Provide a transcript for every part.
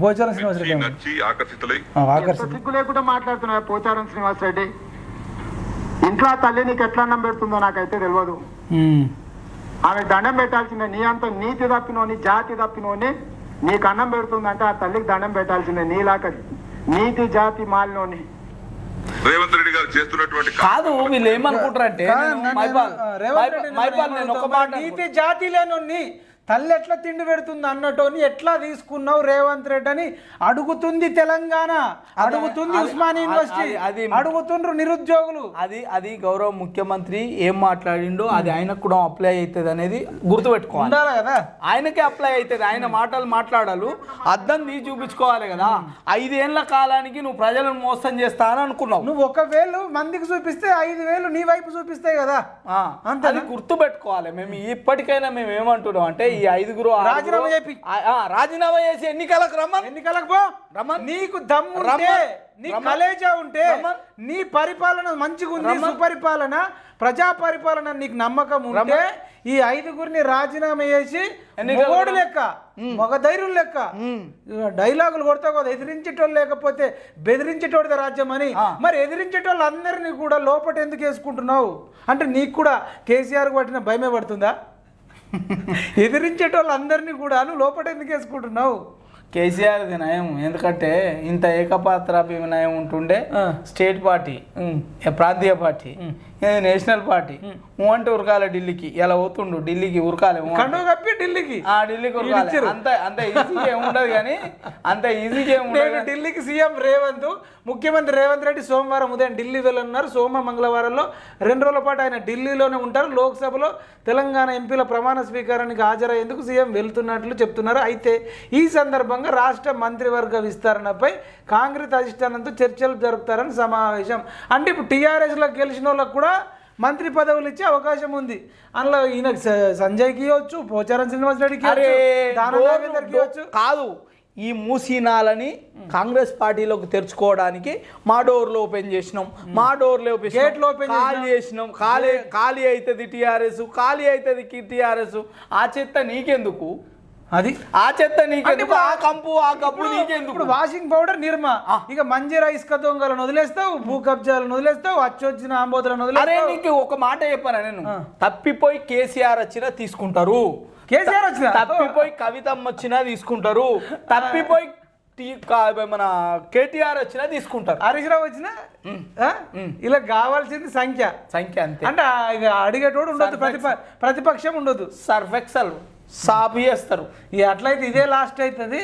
పోచారం శ్రీనివాస్ రెడ్డి. నచ్చి ఆకర్షితులై. సిగ్గు లేకుండా మాట్లాడుతున్నా పోచారం శ్రీనివాస్ రెడ్డి? ఇంట్లో తల్లి నీకు ఎట్లా అన్నం పెడుతుందో నాకైతే తెలియదు. ఆమె దండం పెట్టాల్సిందే నీ అంత నీతి తప్పినోని జాతి తప్పినోని నీకు అన్నం పెడుతుందంటే ఆ తల్లికి దండం పెట్టాల్సిందే నీలాక నీతి జాతి మాలినోని. రేవంత్ రెడ్డి గారు చేస్తున్నటువంటి కాదు వీళ్ళు ఏమనుకుంటారంటే మైపాల్ రేవంత్ నేను నేను ఒక మాట నీతి జాతి లేనోన్ని తల్లి ఎట్లా తిండి పెడుతుంది అన్నటోని ఎట్లా తీసుకున్నావు రేవంత్ రెడ్డి అని అడుగుతుంది తెలంగాణ. అడుగుతుంది ఉస్మానియా యూనివర్సిటీ. అది- అడుగుతుండ్రు నిరుద్యోగులు. అది అది గౌరవ ముఖ్యమంత్రి ఏం మాట్లాడిండో అది ఆయనకు కూడా అప్లై అవుతుంది అనేది గుర్తుపెట్టుకోవాలి. ఉండాలి కదా? ఆయనకే అప్లై అవుతుంది. ఆయన మాటలు మాట్లాడాలి. అద్దం తీసి చూపించుకోవాలి కదా. ఐదేళ్ళ కాలానికి నువ్వు ప్రజలను మోసం చేస్తా అని అనుకున్నావు. నువ్వు ఒక వేలు మందికి చూపిస్తే ఐదు వేలు నీ వైపు చూపిస్తాయి కదా. ఆ, అంతేనా? అది గుర్తు పెట్టుకోవాలి మేము ఇప్పటికైనా మేము ఏమంటున్నాం అంటే ఈ ఐదుగురు రాజీనామా చేపి. ఆ, ఆ, రాజీనామా చేసి ఎన్నికలకు రమ్మని ఎన్నికలకు పో రమ్మన్. నీకు దమ్ము. నీ. కలేజా ఉంటే. నీ పరిపాలన మంచిగా ఉంది. సుపరిపాలన ప్రజా పరిపాలన నీకు నమ్మకం ఉంటే. ఈ ఐదుగురిని రాజీనామా చేసి మొగోడు. లెక్క మగ ధైర్యం లెక్క డైలాగులు కొడతావు కదా ఎదిరించేటోళ్ళు లేకపోతే బెదిరించేటోడిదే రాజ్యం అని. మరి ఎదిరించేటోళ్ళు అందరినీ కూడా లోపట ఎందుకు వేసుకుంటున్నావు అంటే నీకు కూడా కేసీఆర్ పట్టిన భయమే పడుతుందా ఎదిరించేటోళ్ళు అందరినీ కూడా నువ్వు లోపట ఎందుకు వేసుకుంటున్నావు? కేసీఆర్ నయం. ఎందుకంటే ఇంత ఏకపాత్రాభినయం ఉంటుండే. స్టేట్ పార్టీ ప్రాంతీయ పార్టీ. ఇది నేషనల్ పార్టీ. అంటే ఉరకాల ఢిల్లీకి. ఇలా పోతుండు? ఢిల్లీకి ఉరకాలి కప్పి ఢిల్లీకి. ఆ ఢిల్లీకి ఉరకాలి. అంత అంత ఈజీగా ఏముండదు కానీ అంత ఈజీగా ఏముండదు ఢిల్లీకి సీఎం రేవంత్ ముఖ్యమంత్రి రేవంత్ రెడ్డి సోమవారం ఉదయం ఢిల్లీ వెళ్ళనున్నారు. సోమ మంగళవారంలో రెండు రోజుల పాటు ఆయన ఢిల్లీలోనే ఉంటారు. లోక్సభలో తెలంగాణ ఎంపీల ప్రమాణ స్వీకారానికి హాజరయ్యేందుకు సీఎం వెళ్తున్నట్లు చెప్తున్నారు. అయితే ఈ సందర్భంగా రాష్ట్ర మంత్రివర్గ విస్తరణపై కాంగ్రెస్ అధిష్టానంతో చర్చలు జరుపుతారని సమావేశం. అంటే ఇప్పుడు టీఆర్ఎస్లో గెలిచిన వాళ్ళకు కూడా మంత్రి పదవులు ఇచ్చే అవకాశం ఉంది. అందులో ఈయన సంజయ్కి ఇవ్వచ్చు పోచారం శ్రీనివాస్ రెడ్డికి ఇవ్వచ్చు, కాదు ఈ మూసీనాలని కాంగ్రెస్ పార్టీలోకి తెరుచుకోవడానికి మా డోర్లు ఓపెన్ చేసినాం. మా. డోర్లు ఓపెన్. గేట్లు ఓపెన్ ఖాళీ చేసినాం. ఖాళీ ఖాళీ అవుతుంది టీఆర్ఎస్ ఖాళీ అవుతుంది టీఆర్ఎస్. ఆ చెత్త నీకెందుకు? అది? ఆ చెత్త నీకెందుకు? ఇప్పుడు ఆ కంపు ఆ కప్పు ఇప్పుడు- నీకెందుకు? ఇప్పుడు వాషింగ్ పౌడర్ నిర్మా. ఇక మంజీరా ఇసుక దొంగలను వదిలేస్తావు భూ కబ్జాలను వదిలేస్తావు అచ్చొచ్చిన ఆంబోతులను వదిలేస్తావు. నీకు ఒక మాట చెప్పాను నేను. తప్పిపోయి కేసీఆర్ వచ్చినా తీసుకుంటారు. కేసీఆర్ వచ్చిన? తప్పిపోయి కవితమ్మ వచ్చినా తీసుకుంటారు. తప్పిపోయి మన కేటీఆర్ వచ్చినా తీసుకుంటారు. హరీష్ రావు వచ్చిన? ఇలా కావాల్సింది సంఖ్య. సంఖ్య అంతే. అంటే ఇక అడిగేటోడు ఉండొద్దు ప్రతిప ప్రతిపక్షం ఉండొద్దు సర్ఫెక్సల్ సాపు చేస్తారు. ఇక అట్లయితే ఇదే లాస్ట్ అవుతుంది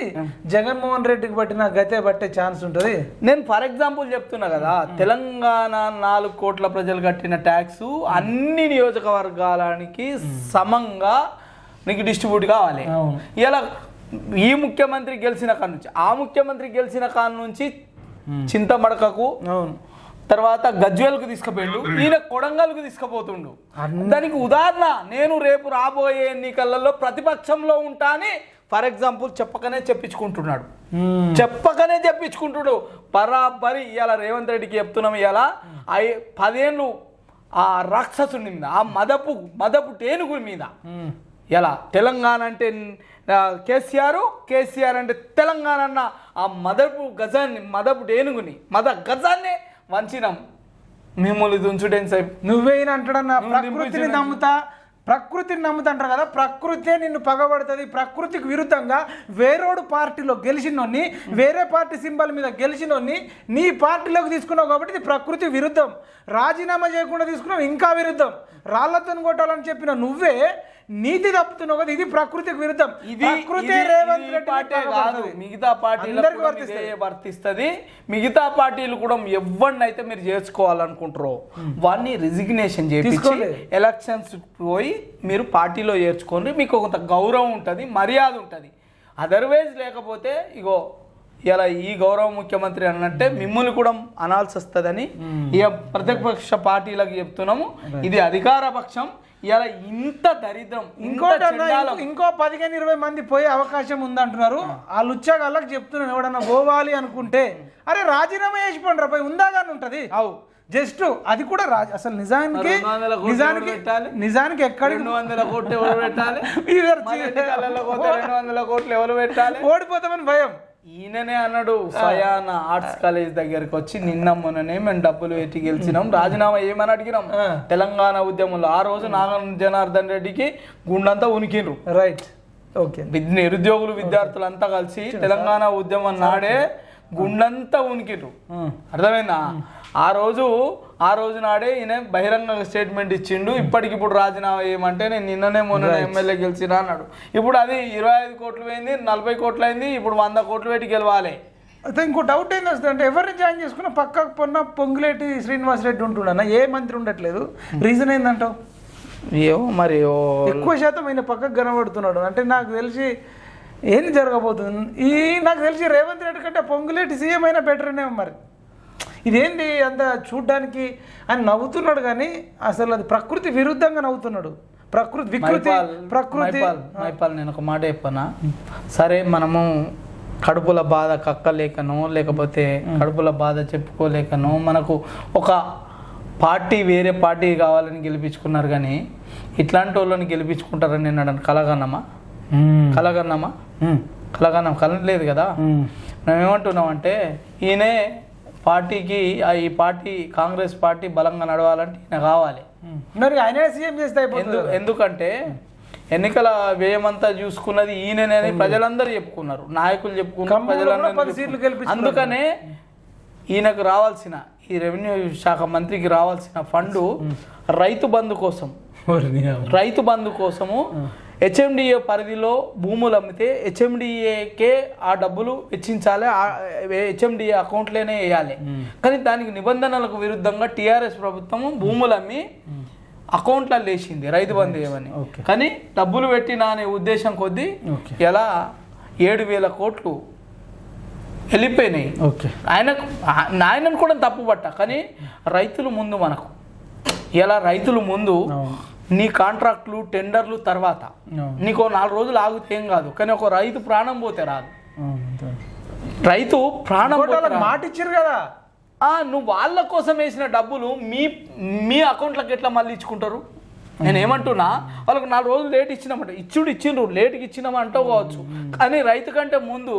జగన్మోహన్ రెడ్డికి పట్టిన గతే పట్టే ఛాన్స్ ఉంటుంది. నేను ఫర్ ఎగ్జాంపుల్ చెప్తున్నా కదా తెలంగాణ నాలుగు కోట్ల ప్రజలు కట్టిన ట్యాక్స్ అన్ని నియోజకవర్గాలకి సమంగా నీకు డిస్ట్రిబ్యూట్ కావాలి. ఇలా ఈ ముఖ్యమంత్రి గెలిచిన కాడ నుంచి ఆ ముఖ్యమంత్రి గెలిచిన కాడ నుంచి చింతమడకకు అవును. తర్వాత గజ్వేల్కు తీసుకుపోయిండు. ఈయన కొడంగల్కు తీసుకుపోతుండు. దానికి ఉదాహరణ నేను రేపు రాబోయే ఎన్నికలలో ప్రతిపక్షంలో ఉంటా అని ఫర్ ఎగ్జాంపుల్ చెప్పకనే చెప్పించుకుంటున్నాడు. చెప్పకనే చెప్పించుకుంటుడు. బరాబరి ఇవాళ రేవంత్ రెడ్డికి చెప్తున్నాం ఇవాళ ఐ పదేళ్ళు ఆ రాక్షసుని మీద ఆ మదపు మదపు టేనుగు మీద. ఎలా తెలంగాణ అంటే కేసీఆర్ కేసీఆర్ అంటే తెలంగాణ అన్న ఆ మదపు గజాన్ని మదపు టేనుగుని మద గజాన్ని వంచినాం. మిమ్మల్ని దుంచుడేం సేపు నువ్వే ఈయన అంటాడన్న నువ్వు ప్రకృతిని నమ్ముతా ప్రకృతిని నమ్ముతాంటారు కదా ప్రకృతే నిన్ను పగబడుతుంది ప్రకృతికి విరుద్ధంగా వేరోడు పార్టీలో గెలిచినోన్ని వేరే పార్టీ సింబల్ మీద గెలిచినోన్ని నీ పార్టీలోకి తీసుకున్నావు కాబట్టి ఇది ప్రకృతి విరుద్ధం. రాజీనామా చేయకుండా తీసుకున్నావు ఇంకా విరుద్ధం. రాళ్ళతో కొట్టాలని చెప్పిన నువ్వే నీతి తప్పుతున్నావు కదా ఇది ప్రకృతికి విరుద్ధం. ఇది ప్రకృతే రేవంత్ ఇది రెడ్డిని పార్టీ కాదు. మిగతా పార్టీలకు వర్తిస్తది. మిగతా పార్టీలు కూడా ఎవరిని అయితే మీరు చేర్చుకోవాలనుకుంటారో వాడిని రిజిగ్నేషన్ తీసుకోలే. ఎలక్షన్స్ పోయి మీరు పార్టీలో చేర్చుకోండి మీకు కొంత గౌరవం ఉంటుంది మర్యాద ఉంటుంది. అదర్వైజ్ లేకపోతే ఇగో ఇలా ఈ గౌరవ ముఖ్యమంత్రి అన్నట్టే మిమ్మల్ని కూడా అనాల్సి వస్తుందని ఇక ప్రతిపక్ష పార్టీలకు చెప్తున్నాము. ఇది అధికార పక్షం. ఇలా ఇంత దరిద్రం ఇంకోటి. ఇంకో- పదిహేను ఇరవై మంది పోయే అవకాశం ఉందంటున్నారు. ఆ. లుచ్చగాళ్ళకి చెప్తున్నాను ఎవడన్నా పోవాలి అనుకుంటే. అరే రాజీనామా చేసిపోండి రా పోయి ఉందా కానీ ఉంటది. అవు. జస్ట్ అది కూడా రాజ్ అసలు నిజానికి నిజానికి? నిజానికి ఎక్కడికి రెండు వందల కోట్లు ఎవరు పెట్టాలి? వీఆర్ మన ఎన్నికలలో పోతే రెండు వందల కోట్లు ఎవరు పెట్టాలి? ఓడిపోతామని భయం. ఈయననే అన్నాడు స్వయాన ఆర్ట్స్ కాలేజ్ దగ్గరికి వచ్చి నిన్న మొన్ననే మేము డబ్బులు పెట్టి గెలిచినాం. రాజీనామా ఏమని అడిగినాం. తెలంగాణ ఉద్యమంలో. ఆ రోజు నాగ జనార్దన్ రెడ్డికి గుండంతా ఉనికిండ్రు. రైట్. ఓకే. నిరుద్యోగులు విద్యార్థులు అంతా కలిసి తెలంగాణ ఉద్యమం నాడే గుండంతా ఉనికిండ్రు. అర్థమైందా? ఆ రోజు ఆ రోజు నాడే ఈయన బహిరంగ స్టేట్మెంట్ ఇచ్చిండు. ఇప్పటికిప్పుడు రాజీనామా చేయమంటే నేను నిన్ననే మొన్న ఎమ్మెల్యే గెలిచినా అన్నాడు. ఇప్పుడు అది ఇరవై ఐదు కోట్లు పోయింది నలభై కోట్లు అయింది ఇప్పుడు వంద కోట్లు పెట్టి గెలవాలి. అయితే ఇంకో డౌట్ ఏంది వస్తుంది అంటే ఎవరిని జాయిన్ చేసుకున్నా పక్కకు పొన్న పొంగులేటి శ్రీనివాస్ రెడ్డి ఉంటుండన్న ఏ మంత్రి ఉండట్లేదు. రీజన్ ఏందంటావు? ఏమో మరి ఎక్కువ శాతం ఆయన పక్కకు కనబడుతున్నాడు. అంటే నాకు తెలిసి ఏంది జరగబోతుంది? ఈ నాకు తెలిసి రేవంత్ రెడ్డి కంటే పొంగులేటి సీఎం అయినా బెటర్నే మరి ఇదేంటి అంత చూడ్డానికి ఆయన నవ్వుతున్నాడు కానీ అసలు అది ప్రకృతి విరుద్ధంగా నవ్వుతున్నాడు. ప్రకృతి వికృతి ప్రకృతి. మైపాల్ నేను ఒక మాట చెప్పనా? సరే మనము కడుపుల బాధ కక్కలేకనో లేకపోతే కడుపుల బాధ చెప్పుకోలేకనో మనకు ఒక పార్టీ వేరే పార్టీ కావాలని గెలిపించుకున్నారు కానీ ఇట్లాంటి వాళ్ళని గెలిపించుకుంటారని నేను అన్నాను కలగన్నమా? కలగన్నమా? కలగన్నం. కలలేదు కదా? మేము. ఏమంటున్నాం అంటే ఈయనే పార్టీకి ఈ పార్టీ కాంగ్రెస్ పార్టీ బలంగా నడవాలంటే ఈయన కావాలి. మరి ఆయనే సీఎం చేస్తే ఎందుకంటే ఎన్నికల వ్యయమంతా చూసుకున్నది ఈయననే ప్రజలందరూ చెప్పుకున్నారు. నాయకులు చెప్పుకున్నారు ప్రజలందరూ. అందుకనే ఈయనకు రావాల్సిన ఈ రెవెన్యూ శాఖ మంత్రికి రావాల్సిన ఫండ్ రైతు బంధు కోసం. రైతు బంధు కోసము హెచ్ఎండిఏ పరిధిలో భూములు అమ్మితే హెచ్ఎండిఏకే ఆ డబ్బులు వెచ్చించాలి హెచ్ఎండిఏ అకౌంట్లోనే వేయాలి. కానీ దానికి నిబంధనలకు విరుద్ధంగా టీఆర్ఎస్ ప్రభుత్వము భూములు అమ్మి అకౌంట్లలో వేసింది రైతు బంధు ఏమని. కానీ డబ్బులు పెట్టిన అనే ఉద్దేశం కొద్దీ. ఎలా ఏడు వేల కోట్లు వెళ్ళిపోయినాయి. ఓకే. ఆయనకు ఆయనను కూడా తప్పు పట్ట కానీ రైతులు ముందు మనకు. ఇలా రైతులు ముందు. నీ కాంట్రాక్ట్లు టెండర్లు తర్వాత. నీకు నాలుగు రోజులు ఆగితే ఏం కాదు. కానీ ఒక రైతు ప్రాణం పోతే రాదు. రైతు ప్రాణం. మాట ఇచ్చారు కదా. ఆ, నువ్వు వాళ్ళ కోసం వేసిన డబ్బులు మీ మీ అకౌంట్లకు ఎట్లా మళ్ళీ ఇచ్చుకుంటారు? నేను ఏమంటున్నా వాళ్ళకు నాలుగు రోజులు లేట్ ఇచ్చినామంట. ఇచ్చుడు ఇచ్చిండ్రు లేట్కి ఇచ్చినామంటూ కావచ్చు. కానీ రైతు కంటే ముందు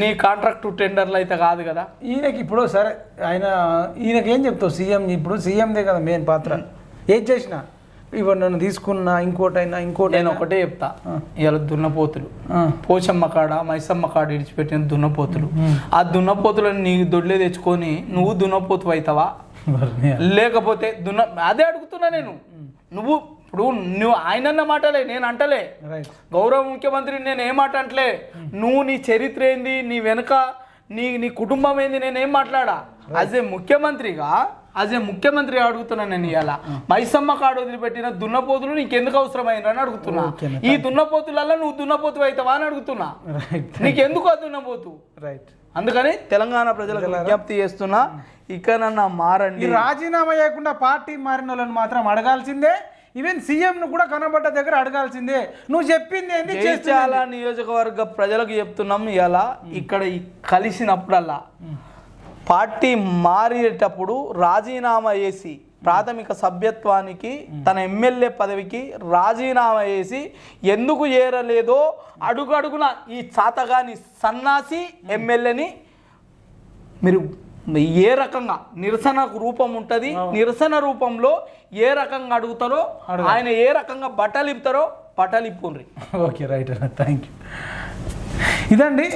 నీ కాంట్రాక్ట్ టెండర్లు అయితే కాదు కదా. ఈయనకి ఇప్పుడు సరే ఆయన ఈయనకి ఏం చెప్తావు? సీఎం ఇప్పుడు సీఎందే కదా మెయిన్ పాత్ర. ఏం చేసినా? ఇవ్వండి నన్ను తీసుకున్నా ఇంకోటైనా ఇంకోటి నేను ఒకటే చెప్తా. ఇవాళ దున్నపోతులు. పోచమ్మ కాడ మైసమ్మ కాడ ఇడిచిపెట్టిన దున్నపోతులు. ఆ దున్నపోతులను నీ దొడ్లే తెచ్చుకొని నువ్వు దున్నపోతు అవుతావా లేకపోతే దున్న అదే అడుగుతున్నా నేను. నువ్వు ఇప్పుడు నువ్వు ఆయనన్న మాటలే నేను అంటలే. గౌరవ ముఖ్యమంత్రి నేను ఏం మాట అంటలే? నువ్వు నీ చరిత్ర ఏంది? నీ వెనుక నీ నీ కుటుంబం ఏంది? నేను మాట్లాడా? యాజ్ ఏ ముఖ్యమంత్రిగా ఏ ముఖ్యమంత్రి అడుగుతున్నా నేను ఇవాళ మైసమ్మ కాడు వదిలిపెట్టిన దున్నపోతులు నీకెందుకు అవసరమైందని అడుగుతున్నా. ఓకేనా. ఈ దున్నపోతులలో నువ్వు దున్నపోతు అవుతావా అని అడుగుతున్నా. నీకెందుకు ఆ దున్నపోతు? రైట్ అందుకని తెలంగాణ ప్రజలకు విజ్ఞప్తి చేస్తున్నా. ఇకనన్నా ఈ మారండి రాజీనామా చేయకుండా పార్టీ మారిన వాళ్ళని మాత్రం అడగాల్సిందే. ఈవెన్ సీఎం ను కూడా కనబడ్డ దగ్గర అడగాల్సిందే. నువ్వు చెప్పింది ఏంది? జైత్యాల నియోజకవర్గ ప్రజలకు చెప్తున్నాం ఇలా ఇక్కడ కలిసినప్పుడల్లా పార్టీ మారేటప్పుడు రాజీనామా చేసి ప్రాథమిక సభ్యత్వానికి తన ఎమ్మెల్యే పదవికి రాజీనామా చేసి ఎందుకు చేరలేదో అడుగడుగున ఈ చాతగాని సన్నాసి ఎమ్మెల్యేని మీరు ఏ రకంగా నిరసన రూపం ఉంటుంది నిరసన రూపంలో ఏ రకంగా అడుగుతారో ఆయన ఏ రకంగా బట్టలు ఇప్పుతారో బట్టలు ఇప్పుండ్రి ఓకే రైట్ థ్యాంక్ యూ ఇదండి